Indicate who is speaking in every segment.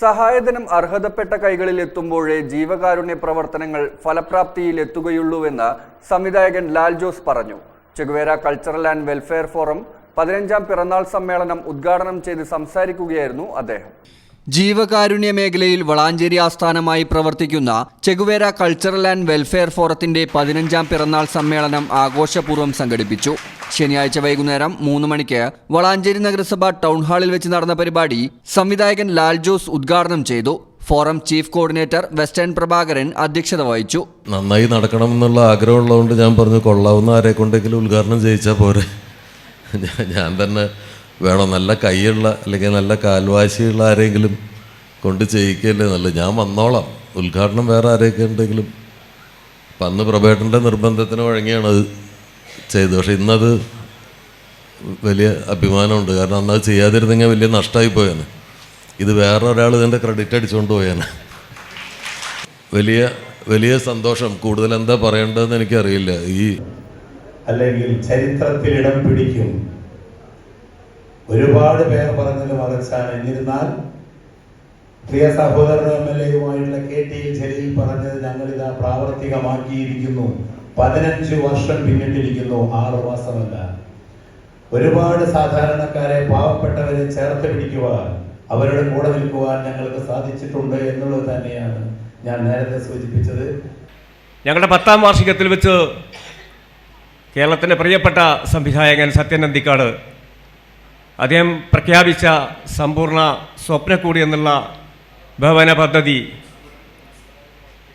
Speaker 1: സഹായധനം അർഹതപ്പെട്ട കൈകളിൽ എത്തുമ്പോഴേ ജീവകാരുണ്യ പ്രവർത്തനങ്ങൾ ഫലപ്രാപ്തിയിൽ എത്തുകയുള്ളൂവെന്ന് സംവിധായകൻ ലാൽ ജോസ് പറഞ്ഞു. Che Guevara cultural and welfare forum പതിനഞ്ചാം പിറന്നാൾ സമ്മേളനം ഉദ്ഘാടനം ചെയ്ത് സംസാരിക്കുകയായിരുന്നു അദ്ദേഹം. ജീവകാരുണ്യ മേഖലയിൽ വളാഞ്ചേരി ആസ്ഥാനമായി പ്രവർത്തിക്കുന്ന ചെഗുവേര കൾച്ചറൽ ആൻഡ് വെൽഫെയർ ഫോറത്തിന്റെ പതിനഞ്ചാം പിറന്നാൾ സമ്മേളനം ആഘോഷപൂർവം സംഘടിപ്പിച്ചു. ശനിയാഴ്ച വൈകുന്നേരം മൂന്ന് മണിക്ക് വളാഞ്ചേരി നഗരസഭ ടൗൺ ഹാളിൽ വെച്ച് നടന്ന പരിപാടി സംവിധായകൻ ലാൽ ജോസ് ഉദ്ഘാടനം ചെയ്തു. Forum chief coordinator western Prabhakaran അധ്യക്ഷത വഹിച്ചു.
Speaker 2: നന്നായി നടക്കണം എന്നുള്ള ആഗ്രഹമുള്ളതുകൊണ്ട് ഞാൻ പറഞ്ഞു കൊള്ളാവുന്ന ആരെ കൊണ്ടെങ്കിലും ഉദ്ഘാടനം ചെയ്യിച്ചാൽ പോരെ. ഞാൻ- തന്നെ വേണം നല്ല കൈയുള്ള അല്ലെങ്കിൽ നല്ല കാൽവാശിയുള്ള ആരെങ്കിലും കൊണ്ട് ചെയ്യിക്കല്ലേ നല്ല ഞാൻ വന്നോളാം. ഉദ്ഘാടനം വേറെ ആരെയൊക്കെ ഉണ്ടെങ്കിലും. അപ്പം അന്ന് പ്രഭേട്ടന്റെ നിർബന്ധത്തിന് വഴങ്ങിയാണ് അത് ചെയ്തത്. പക്ഷെ ഇന്നത് വലിയ അഭിമാനമുണ്ട്. കാരണം അന്നത് ചെയ്യാതിരുന്നെങ്കിൽ വലിയ നഷ്ടമായി പോയാണ് ഇത് വേറെ ഒരാൾ ഇതിന്റെ ക്രെഡിറ്റ് അടിച്ചുകൊണ്ട് പോയാണ് വലിയ വലിയ സന്തോഷം. കൂടുതൽ എന്താ പറയേണ്ടതെന്ന് എനിക്കറിയില്ല. ഈ
Speaker 3: അല്ലെങ്കിൽ ചരിത്രത്തിൽ ഇടം പിടിക്കും. ഒരുപാട് പേർ പറഞ്ഞത് മറിച്ചാണ് എന്നിരുന്നാൽ പ്രിയ സഹോദരൻ എം എൽ എയുമായുള്ള കെ ടി ജലീൽ പറഞ്ഞത് ഞങ്ങൾ ഇതാ പ്രാവർത്തികമാക്കിയിരിക്കുന്നു. പതിനഞ്ച് വർഷം പിന്നിട്ടിരിക്കുന്നു. ആറു മാസമല്ല. ഒരുപാട് സാധാരണക്കാരെ പാവപ്പെട്ടവരെ ചേർത്ത് പിടിക്കുവാൻ അവരുടെ കൂടെ നിൽക്കുവാൻ ഞങ്ങൾക്ക് സാധിച്ചിട്ടുണ്ട് എന്നുള്ളത് തന്നെയാണ് ഞാൻ നേരത്തെ സൂചിപ്പിച്ചത്.
Speaker 4: ഞങ്ങളുടെ പത്താം വാർഷികത്തിൽ വെച്ച് കേരളത്തിന്റെ പ്രിയപ്പെട്ട സംവിധായകൻ സത്യൻ നന്ദിക്കാട് അദ്ദേഹം പ്രഖ്യാപിച്ച സമ്പൂർണ സ്വപ്നക്കൂടി എന്നുള്ള ഭവന പദ്ധതി.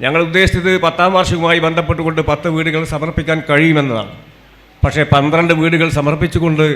Speaker 4: ഞങ്ങൾ ഉദ്ദേശിച്ചത് പത്താം വാർഷികവുമായി ബന്ധപ്പെട്ടുകൊണ്ട് പത്ത് വീടുകൾ സമർപ്പിക്കാൻ കഴിയുമെന്നതാണ്. പക്ഷേ പന്ത്രണ്ട് വീടുകൾ സമർപ്പിച്ചുകൊണ്ട്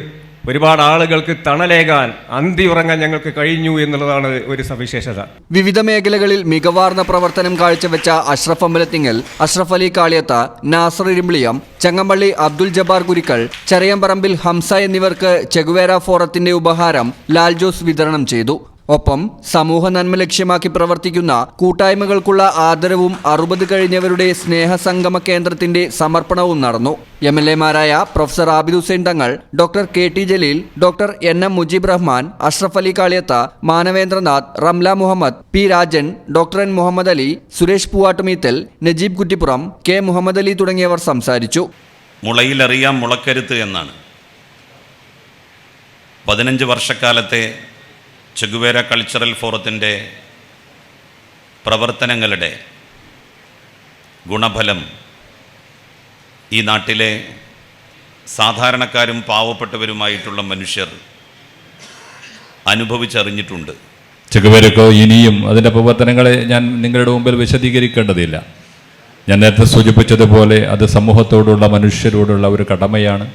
Speaker 4: ഒരുപാട് ആളുകൾക്ക് തണലേകാൻ അന്തി ഉറങ്ങാൻ ഞങ്ങൾക്ക് കഴിഞ്ഞു എന്നുള്ളതാണ് ഒരു സവിശേഷത.
Speaker 1: വിവിധ മേഖലകളിൽ മികവാർന്ന പ്രവർത്തനം കാഴ്ചവെച്ച അഷ്റഫ് അമ്പലത്തിങ്ങൽ അഷ്റഫ് അലി കാളിയത്ത നാസർ ഇരിമ്പിളിയം ചങ്ങമ്പള്ളി അബ്ദുൽ ജബാർ കുരിക്കൾ ചെറിയമ്പറമ്പിൽ ഹംസ എന്നിവർക്ക് ചെഗുവേര ഫോറത്തിന്റെ ഉപഹാരം ലാൽ ജോസ് വിതരണം ചെയ്തു. ഒപ്പം സമൂഹ നന്മ ലക്ഷ്യമാക്കി പ്രവർത്തിക്കുന്ന കൂട്ടായ്മകൾക്കുള്ള ആദരവും അറുപത് കഴിഞ്ഞവരുടെ സ്നേഹസംഗമ കേന്ദ്രത്തിന്റെ സമർപ്പണവും നടന്നു. M L എമാരായ professor Abid Hussain Thangal doctor K T Jaleel doctor N M Mujeeb Rahman Ashraf Ali Kaliyath Manavendranath Ramla Muhammad P Rajan doctor N Muhammad Ali Suresh Poovattumeethal Najeeb Kuttippuram K Muhammad Ali തുടങ്ങിയവർ സംസാരിച്ചു.
Speaker 5: മുളയിലറിയാം മുളക്കരുത്ത് എന്നാണ്. പതിനഞ്ച് വർഷക്കാലത്തെ Che Guevara cultural ഫോറത്തിന്റെ പ്രവർത്തനങ്ങളുടെ ഗുണഫലം ഈ നാട്ടിലെ സാധാരണക്കാരും പാവപ്പെട്ടവരുമായിട്ടുള്ള മനുഷ്യർ അനുഭവിച്ചറിഞ്ഞിട്ടുണ്ട്.
Speaker 6: ചെകുവരക്കോ ഇനിയും അതിന്റെ പ്രവർത്തനങ്ങളെ ഞാൻ നിങ്ങളുടെ മുമ്പിൽ വിശദീകരിക്കേണ്ടതില്ല. ഞാൻ നേരത്തെ സൂചിപ്പിച്ചതുപോലെ അത് സമൂഹത്തോടുള്ള മനുഷ്യരോടുള്ള ഒരു കടമയാണ്.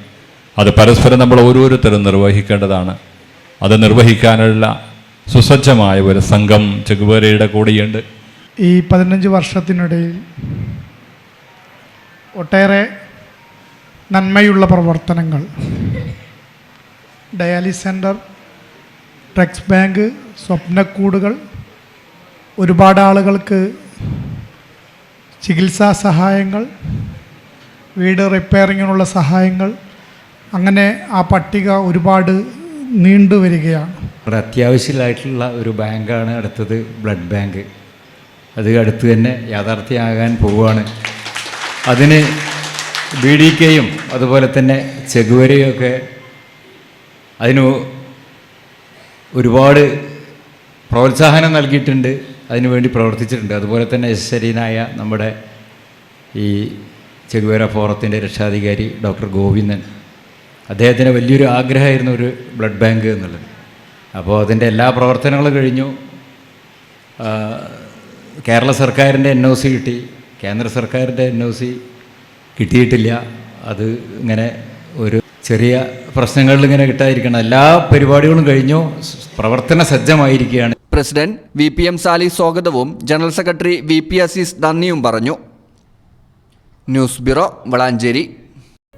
Speaker 6: അത് പരസ്പരം നമ്മൾ ഓരോരുത്തരും നിർവഹിക്കേണ്ടതാണ്. അത് നിർവഹിക്കാനുള്ള സുസജ്ജമായ ഒരു സംഘം ചെകുവേരയുടെ കൂടെയുണ്ട്.
Speaker 7: ഈ പതിനഞ്ച് വർഷത്തിനിടയിൽ ഒട്ടേറെ നന്മയുള്ള പ്രവർത്തനങ്ങൾ. ഡയാലിസ് സെന്റർ ഡ്രഗ്സ് ബാങ്ക് സ്വപ്നക്കൂടുകൾ ഒരുപാട് ആളുകൾക്ക് ചികിത്സാ സഹായങ്ങൾ വീട് റിപ്പയറിങ്ങിനുള്ള സഹായങ്ങൾ അങ്ങനെ ആ പട്ടിക ഒരുപാട് നീണ്ടു
Speaker 8: ഇവിടെ അത്യാവശ്യമായിട്ടുള്ള ഒരു ബാങ്കാണ് അടുത്തത് ബ്ലഡ് ബാങ്ക്. അത് അടുത്ത് തന്നെ യാഥാർത്ഥ്യമാകാൻ പോവുകയാണ്. അതിന് ബി ഡി കെയും അതുപോലെ തന്നെ ചെകുവരയൊക്കെ അതിന് ഒരുപാട് പ്രോത്സാഹനം നൽകിയിട്ടുണ്ട്. അതിനുവേണ്ടി പ്രവർത്തിച്ചിട്ടുണ്ട്. അതുപോലെ തന്നെ യശരീനായ നമ്മുടെ ഈ ചെകുവേര ഫോറത്തിന്റെ രക്ഷാധികാരി ഡോക്ടർ ഗോവിന്ദൻ. അദ്ദേഹത്തിന് വലിയൊരു ആഗ്രഹമായിരുന്നു ഒരു ബ്ലഡ് ബാങ്ക് എന്നുള്ളത്. അപ്പോൾ അതിന്റെ എല്ലാ പ്രവർത്തനങ്ങളും കഴിഞ്ഞു. കേരള സർക്കാരിന്റെ എൻ ഒ സി കിട്ടി. കേന്ദ്ര സർക്കാരിന്റെ എൻ ഒ സി കിട്ടിയിട്ടില്ല. അത് ഇങ്ങനെ ഒരു ചെറിയ പ്രശ്നങ്ങളിൽ ഇങ്ങനെ കിട്ടാതിരിക്കണം. എല്ലാ പരിപാടികളും കഴിഞ്ഞു. പ്രവർത്തന സജ്ജമായിരിക്കുകയാണ്.
Speaker 1: President V P M Sali സ്വാഗതവും. General secretary V P Aziz നന്ദിയും പറഞ്ഞു. News bureau Valanchery.